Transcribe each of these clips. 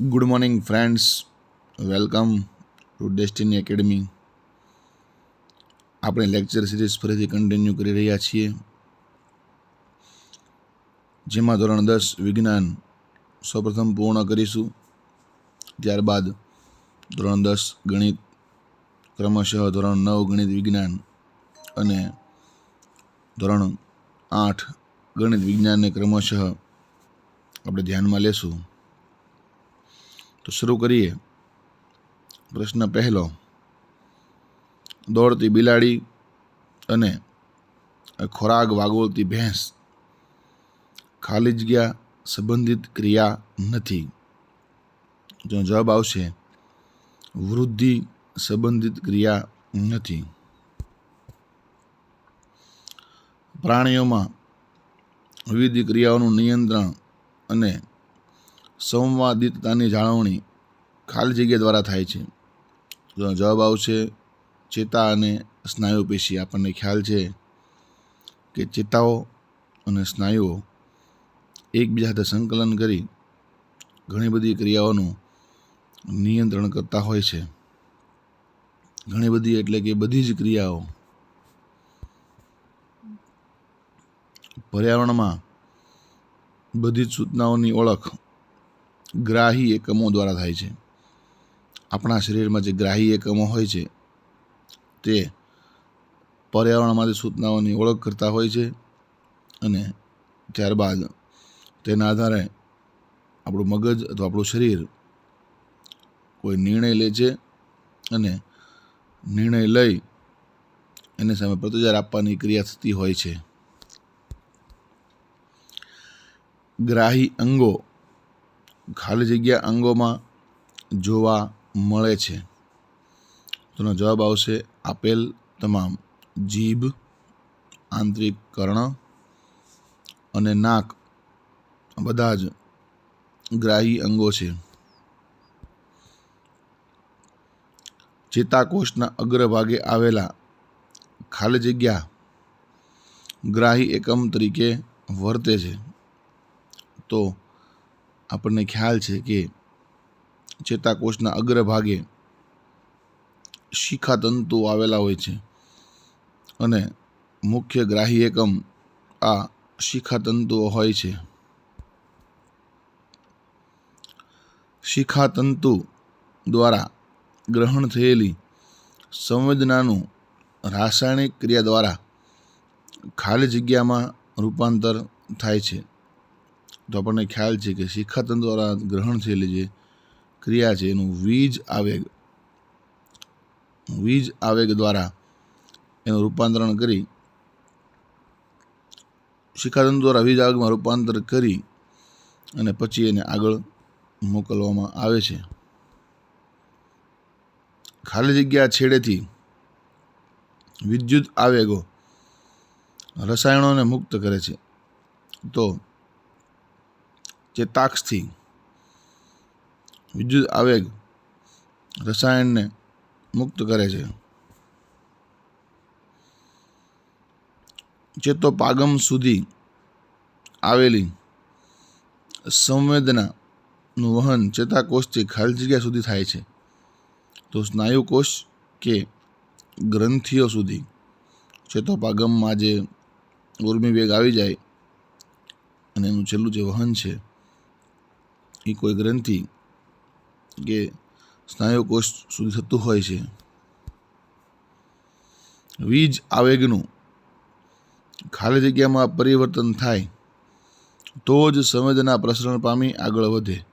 Good morning friends welcome to Destiny Academy આપણે lecture series ફરીથી continue કરી રહ્યા છીએ. જેમાં ધોરણ દસ વિજ્ઞાન સૌપ્રથમ પૂર્ણ કરીશું. ત્યારબાદ ધોરણ દસ ગણિત, ક્રમશઃ ધોરણ નવ ગણિત વિજ્ઞાન અને ધોરણ આઠ ગણિત વિજ્ઞાનને ક્રમશઃ આપણે ધ્યાનમાં લેશું. તો શરૂ કરીએ. પ્રશ્ન પહેલો. દોડતી બિલાડી અને ખોરાક વાગોળતી ભેંસ ખાલી જગ્યા સંબંધિત ક્રિયા નથી. જો જવાબ આવશે, વૃદ્ધિ સંબંધિત ક્રિયા નથી. પ્રાણીઓમાં વિવિધ ક્રિયાઓનું નિયંત્રણ અને સંવાદિતતાની જાળવણી ખાલી જગ્યા દ્વારા થાય છે. જેનો જવાબ આવશે ચેતા અને સ્નાયુ પેશી. આપણને ખ્યાલ છે કે ચેતાઓ અને સ્નાયુઓ એકબીજા સાથે સંકલન કરી ઘણી બધી ક્રિયાઓનું નિયંત્રણ કરતા હોય છે. ઘણી બધી એટલે કે બધી જ ક્રિયાઓ પર્યાવરણમાં બધી જ સૂચનાઓની ઓળખ ગ્રાહી એકમો દ્વારા થાય છે. આપણા શરીરમાં જે ગ્રાહી એકમો હોય છે, તે પર્યાવરણમાંથી સૂચનાઓની ઓળખ કરતા હોય છે અને ત્યારબાદ તેના આધારે આપણું મગજ અથવા આપણું શરીર કોઈ નિર્ણય લે છે અને નિર્ણય લઈ એની સામે પ્રતિજાર આપવાની ક્રિયા થતી હોય છે. ગ્રાહી અંગો ખાલી જગ્યા અંગોમાં જોવા મળે છે. તેનો જવાબ આવશે આપેલ તમામ જીભ, આંતરિક કર્ણ અને નાક. બધા જ ગ્રાહી અંગો છે. ચેતાકોષના અગ્રભાગે આવેલા ખાલી જગ્યા ગ્રાહી એકમ તરીકે વર્તે છે. તો આપણને ખ્યાલ છે કે ચેતાકોષના અગ્રભાગે શિખા તંતુઓ આવેલા હોય છે. અને મુખ્ય ગ્રાહી એકમ આ શિખા તંતુઓ હોય છે. શિખાતંતુ દ્વારા ગ્રહણ થયેલી સંવેદનાનું રાસાયણિક ક્રિયા દ્વારા ખાલી જગ્યામાં રૂપાંતર થાય છે. તો આપણને ખ્યાલ છે કે શિખાતંત્ર દ્વારા ગ્રહણ થયેલી જે ક્રિયા છે, એનું વીજ આવેગ વીજ આવેગ દ્વારા એનું રૂપાંતરણ કરી શિખાતંત્ર દ્વારા વીજ આવેગમાં રૂપાંતર કરી અને પછી એને આગળ મોકલવામાં આવે છે. ખાલી જગ્યા છેડેથી વિદ્યુત આવેગો રસાયણોને મુક્ત કરે છે. તો ચેતાક્ષથી વિદ્યુત આવેગ રસાયણને મુક્ત કરે છે. ચેતોપાગમ સુધી આવેલી સંવેદનાનું વહન ચેતાકોષથી ખાલી જગ્યા સુધી થાય છે. તો સ્નાયુકોષ કે ગ્રંથિઓ સુધી ચેતોપાગમમાં જે ઉર્મી વેગ આવી જાય અને એનું છેલ્લું જે વહન છે એ કોઈ ગ્રંથિ કે સ્નાયુકોષ સુધી થતું હોય છે. વીજ આવેગનું ખાલી જગ્યામાં પરિવર્તન થાય તો જ સંવેદના પ્રસરણ પામી આગળ વધે.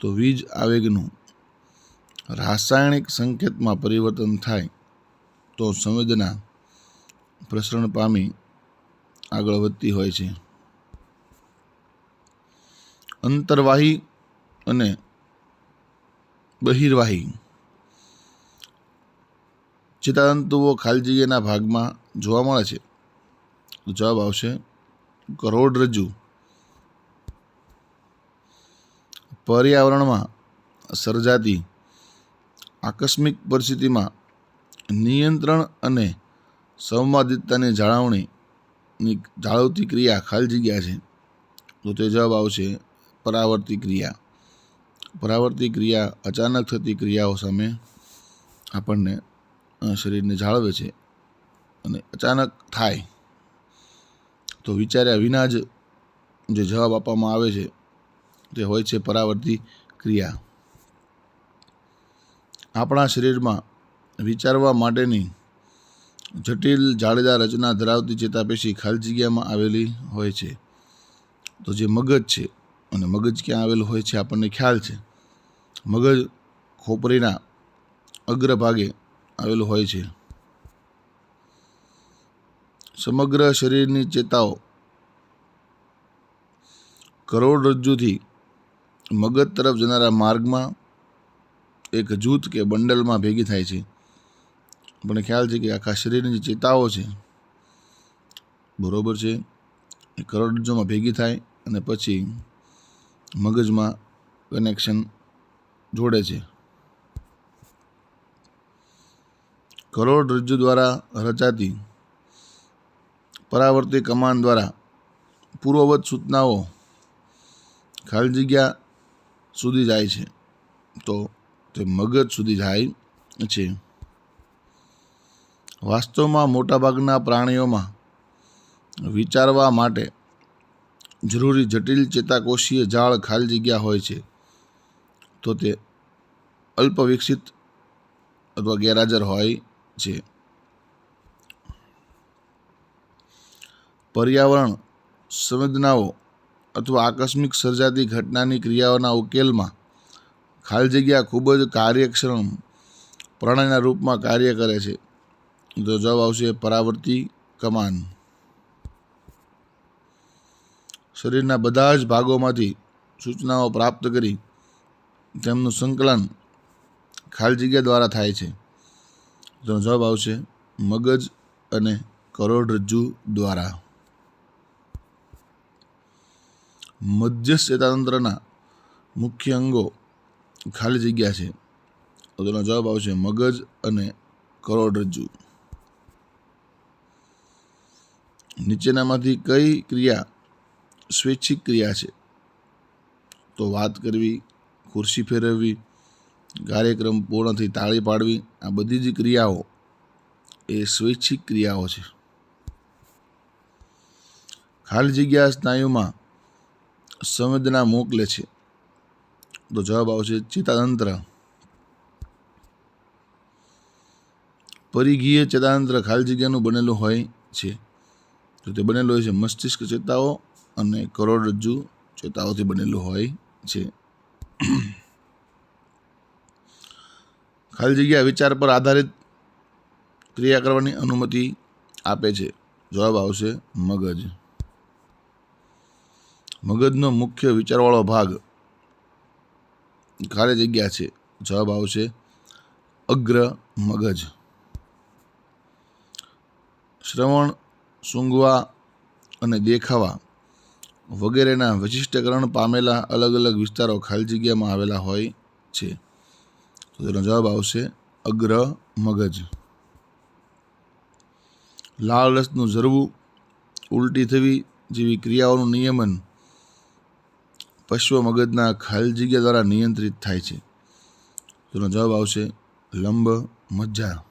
તો વીજ આવેગનું રાસાયણિક સંકેતમાં પરિવર્તન થાય તો સંવેદના પ્રસરણ પામી આગળ વધતી હોય છે. અંતર્વાહી અને બહિર્વાહી. ચેતાતંતુઓ ખાલી જગ્યાના ભાગમાં જોવા મળે છે. તો જવાબ આવશે કરોડરજ્જુ પર્યાવરણમાં સર્જાતી આકસ્મિક પરિસ્થિતિમાં નિયંત્રણ અને સંવાદિતતાની જાળવણીની જાળવતી ક્રિયા ખાલી જગ્યા છે. તો તે જવાબ આવશે પરાવર્તી ક્રિયા. પરાવર્તી ક્રિયા અચાનક થતી ક્રિયાઓ સામે આપણને શરીરને જાળવે છે અને અચાનક થાય. તો વિચાર્યા વિના જ જે જવાબ આપવામાં આવે છે તે હોય છે પરાવર્તી ક્રિયા. આપણા શરીરમાં વિચારવા માટેની જટિલ જાળીદાર રચના ધરાવતી ચેતાપેશી ખાલી જગ્યામાં આવેલી હોય છે. તો જે મગજ છે અને મગજ ક્યાં આવેલું હોય છે આપણને ખ્યાલ છે. મગજ ખોપરીના અગ્રભાગે આવેલું હોય છે. સમગ્ર શરીરની ચેતાઓ કરોડરજ્જુથી મગજ તરફ જનારા માર્ગમાં એક જૂથ કે બંડલમાં ભેગી થાય છે. આપણને ખ્યાલ છે કે આખા શરીરની જે ચેતાઓ છે, બરોબર છે, એ કરોડરજ્જુમાં ભેગી થાય અને પછી મગજમાં કનેક્શન જોડે છે. કરોડરજ્જુ દ્વારા રચાતી પરાવર્તી કમાન દ્વારા પૂર્વવત સૂચનાઓ ખાલી જગ્યા સુધી જાય છે. તો તે મગજ સુધી જાય છે. વાસ્તવમાં મોટાભાગના પ્રાણીઓમાં વિચારવા માટે જરૂરી જટિલ ચેતાકોષીય જાળ ખાલી જગ્યા હોય છે, તો તે અલ્પ વિકસિત અથવા ગેરહાજર હોય છે. પર્યાવરણ સંવેદનાઓ અથવા આકસ્મિક સર્જાતી ઘટનાની ક્રિયાઓના ઉકેલમાં ખાલી જગ્યા ખૂબ જ કાર્યક્ષમ પ્રણાલીના રૂપમાં કાર્ય કરે છે. તો જવાબ આવશે પરાવર્તી કમાન. શરીરના બધા જ ભાગોમાંથી સૂચનાઓ પ્રાપ્ત કરી તેમનું સંકલન ખાલી જગ્યા દ્વારા થાય છે. તેનો જવાબ આવશે મગજ અને કરોડરજ્જુ દ્વારા. મધ્ય ચેતાતંત્રના મુખ્ય અંગો ખાલી જગ્યા છે. તો તેનો જવાબ આવશે મગજ અને કરોડરજ્જુ. નીચેનામાંથી કઈ ક્રિયા સ્વૈચ્છિક ક્રિયા છે. તો વાત કરવી, ખુરશી ફેરવવી, કાર્યક્રમ પૂર્ણ થઈ તાળી પાડવી, આ બધી જ ક્રિયાઓ એ સ્વૈચ્છિક ક્રિયાઓ છે. ખાલી જગ્યા સ્નાયુમાં સંવેદના મોકલે છે. તો જવાબ આવશે ચેતાતંત્ર. પરિઘીય ચેતાતંત્ર ખાલી જગ્યાનું બનેલું હોય છે. તો તે બનેલું હોય છે મસ્તિષ્ક ચેતાઓ અને કરોડરજ્જુ ચેતાઓથી બનેલું હોય છે. ખાલી જગ્યા વિચાર પર આધારિત ક્રિયા કરવાની અનુમતિ આપે છે. જવાબ આવશે મગજ. મગજનો મુખ્ય વિચારવાળો ભાગ ખાલી જગ્યા છે. જવાબ આવશે અગ્ર મગજ. શ્રવણ, સૂંઘવા અને દેખાવા વગેરેના વિશિષ્ટકરણ પામેલા અલગ અલગ વિસ્તારો ખાલી જગ્યામાં આવેલા હોય છે. તો તેનો જવાબ આવશે અગ્ર મગજ. લાળ રસનું ઝરવું ઉલટી થવી જેવી ક્રિયાઓનું નિયમન પશ્વ મગજના ખાલી જગ્યા દ્વારા નિયંત્રિત થાય છે. તેનો જવાબ આવશે લંબ મજ્જા.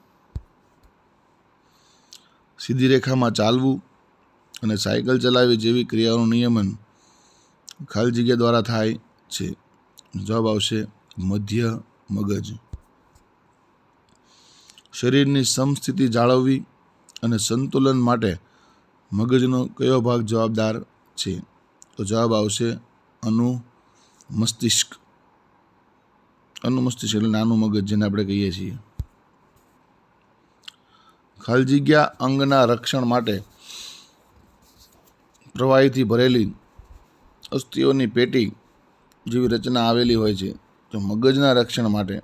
સીધી રેખામાં ચાલવું અને સાયકલ ચલાવવી જેવી ક્રિયાઓનું નિયમન ખાલી જગ્યા દ્વારા થાય છે. જવાબ આવશે મધ્ય મગજ. શરીરની સમસ્થિતિ જાળવવી અને સંતુલન માટે મગજનો કયો ભાગ જવાબદાર છે? તો જવાબ આવશે અનુ મસ્તિષ્ક. અનુમસ્તિષ્ક એટલે નાનું મગજ જેને આપણે કહીએ છીએ. ખાલી જગ્યા અંગના રક્ષણ માટે પ્રવાહીથી ભરેલી અસ્થિઓની પેટી જેવી રચના આવેલી હોય છે, તો મગજના રક્ષણ માટે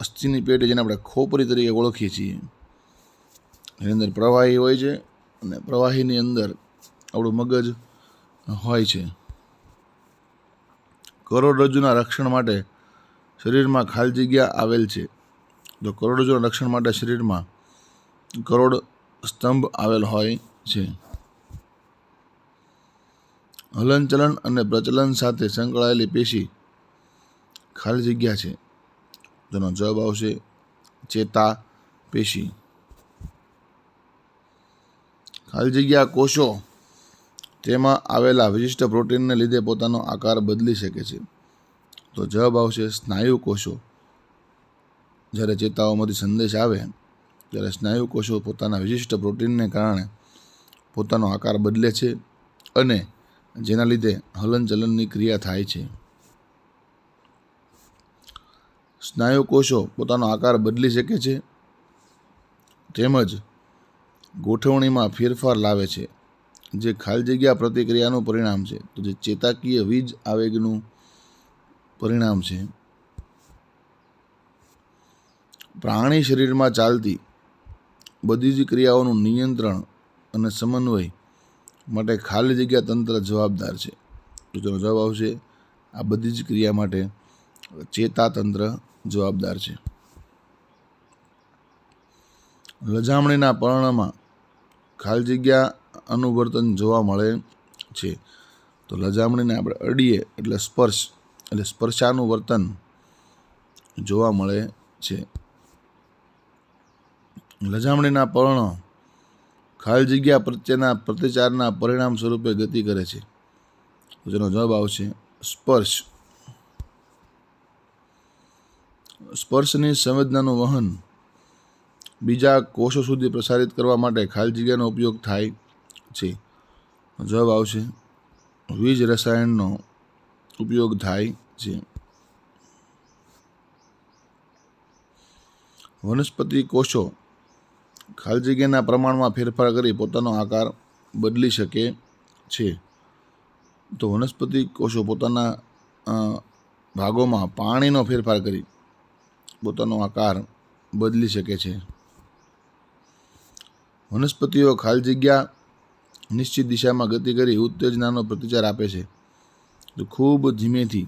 અસ્થિની પેટી જેને આપણે ખોપરી તરીકે ઓળખીએ છીએ. એની અંદર પ્રવાહી હોય છે અને પ્રવાહીની અંદર આપણું મગજ હોય છે. કરોડરજ્જુના રક્ષણ માટે શરીરમાં ખાલી જગ્યા આવેલ છે, તો કરોડરજ્જુના રક્ષણ માટે શરીરમાં કરોડ સ્તંભ આવેલ હોય છે. હલનચલન અને પ્રચલન સાથે સંકળાયેલી પેશી ખાલી જગ્યા છે. તેનો જવાબ આવશે ચેતા પેશી. ખાલી જગ્યા કોષો તેમાં આવેલા વિશિષ્ટ પ્રોટીનને લીધે પોતાનો આકાર બદલી શકે છે. તો જવાબ આવશે સ્નાયુ કોષો. જ્યારે ચેતાઓમાંથી સંદેશ આવે, ત્યારે સ્નાયુ કોષો પોતાના વિશિષ્ટ પ્રોટીનને કારણે પોતાનો આકાર બદલે છે અને જેના લીધે હલનચલનની ક્રિયા થાય છે. સ્નાયુ કોષો પોતાનો આકાર બદલી શકે છે, તેમજ ગોઠવણીમાં ફેરફાર લાવે છે, જે ખાલી જગ્યા પ્રતિક્રિયાનું પરિણામ છે, તો જે ચેતાકીય વીજ આવેગનું પરિણામ છે. પ્રાણી શરીરમાં ચાલતી બધી જ ક્રિયાઓનું નિયંત્રણ અને સમન્વય માટે ખાલી જગ્યા તંત્ર જવાબદાર છે. તો તેનો જવાબ આવશે, આ બધી જ ક્રિયા માટે ચેતાતંત્ર જવાબદાર છે. લજામણીના પર્ણમાં ખાલી જગ્યા અનુવર્તન જોવા મળે છે. તો લજામણીને આપણે અડીએ, એટલે સ્પર્શ, એટલે સ્પર્શાનું વર્તન જોવા મળે છે. લજામણીના પર્ણો ખાલી જગ્યા પ્રત્યેના પ્રતિચારના પરિણામ સ્વરૂપે ગતિ કરે છે. તો તેનો જવાબ આવશે સ્પર્શ. સ્પર્શની સંવેદનાનું વહન બીજા કોષો સુધી પ્રસારિત કરવા માટે ખાલી જગ્યાનો ઉપયોગ થાય છે. જવાબ આવશે વીજ રસાયણનો ઉપયોગ થાય છે. વનસ્પતિ કોષો ખાલી જગ્યાના પ્રમાણમાં ફેરફાર કરી પોતાનો આકાર બદલી શકે છે. તો વનસ્પતિ કોષો પોતાના ભાગોમાં પાણીનો ફેરફાર કરી પોતાનો આકાર બદલી શકે છે. વનસ્પતિઓ ખાલી જગ્યા નિશ્ચિત દિશામાં ગતિ કરી ઉત્તેજનાનો પ્રતિચાર આપે છે. તો ખૂબ ધીમેથી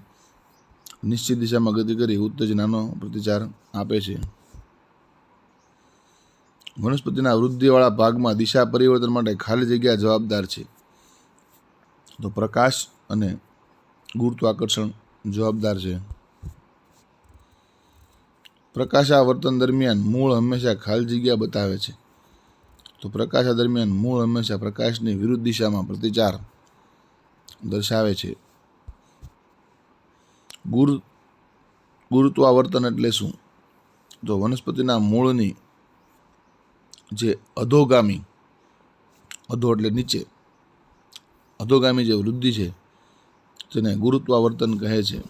નિશ્ચિત દિશામાં ગતિ કરી ઉત્તેજનાનો પ્રતિચાર આપે છે. વનસ્પતિના વૃદ્ધિવાળા ભાગમાં દિશા પરિવર્તન માટે ખાલી જગ્યા જવાબદાર છે. તો પ્રકાશ અને ગુરુત્વાકર્ષણ જવાબદાર છે. પ્રકાશાવર્તન દરમિયાન મૂળ હંમેશા ખાલી જગ્યા બતાવે છે. તો પ્રકાશા દરમિયાન મૂળ હંમેશા પ્રકાશની વિરુદ્ધ દિશામાં પ્રતિચાર દર્શાવે છે. ગુરુ, ગુરુત્વાવર્તન એટલે શું? તો વનસ્પતિના મૂળની જે અધોગામી, અધો એટલે નીચે, અધોગામી જે વૃદ્ધિ છે, તેને ગુરુત્વાવર્તન કહે છે.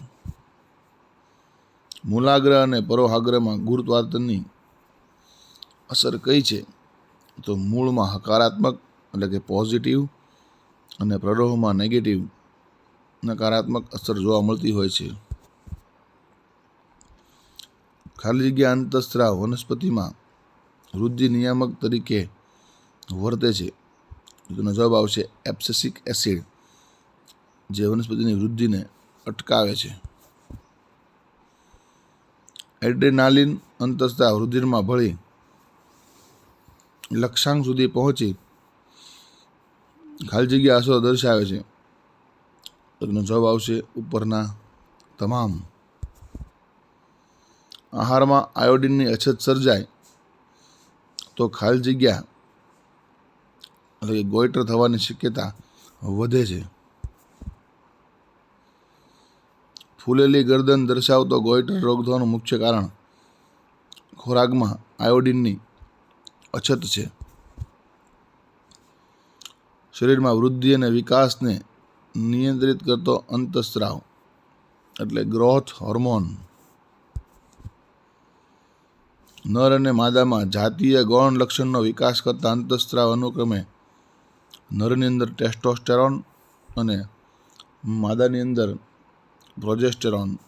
મૂલાગ્રહ અને પરોહાગ્રહમાં ગુરુત્વાવર્તનની અસર કઈ છે? તો મૂળમાં હકારાત્મક એટલે કે પોઝિટિવ અને પ્રરોહમાં નેગેટિવ નકારાત્મક અસર જોવા મળતી હોય છે. ખાલી જગ્યા અંતસ્ત્રાવ વનસ્પતિમાં વૃદ્ધિ નિયામક તરીકે વર્તે છે. તેનો જવાબ આવશે એપ્સેસિક એસિડ, જે વનસ્પતિની વૃદ્ધિને અટકાવે છે. એડ્રેનાલિન અંતસ્તા રુધિરમાં ભળી લક્ષ્યાંક સુધી પહોંચી ખાલી જગ્યા અસરો દર્શાવે છે. તેનો જવાબ આવશે ઉપરના તમામ. આહારમાં આયોડિનની અછત સર્જાય તો ખાલી જગ્યા એટલે કે ગોઈટર થવાની શક્યતા વધે છે. ફૂલેલી ગરદન દર્શાવતો ગોઈટર રોગ થવાનું મુખ્ય કારણ ખોરાકમાં આયોડિનની અછત છે. શરીરમાં વૃદ્ધિ અને વિકાસને નિયંત્રિત કરતો અંતસ્ત્રાવ એટલે ગ્રોથ હોર્મોન નર અને માદામાં જાતીય ગૌણ લક્ષણનો વિકાસ કરતા અંતઃસ્ત્રાવ અનુક્રમે નરની અંદર ટેસ્ટોસ્ટેરોન અને માદાની અંદર પ્રોજેસ્ટેરોન.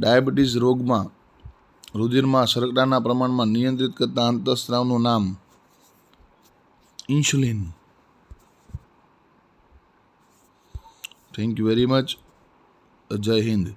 ડાયાબિટીસ રોગમાં રુધિરમાં સરકડાના પ્રમાણમાં નિયંત્રિત કરતા અંતઃસ્ત્રાવનું નામ insulin. Thank you very much. Jai Hind.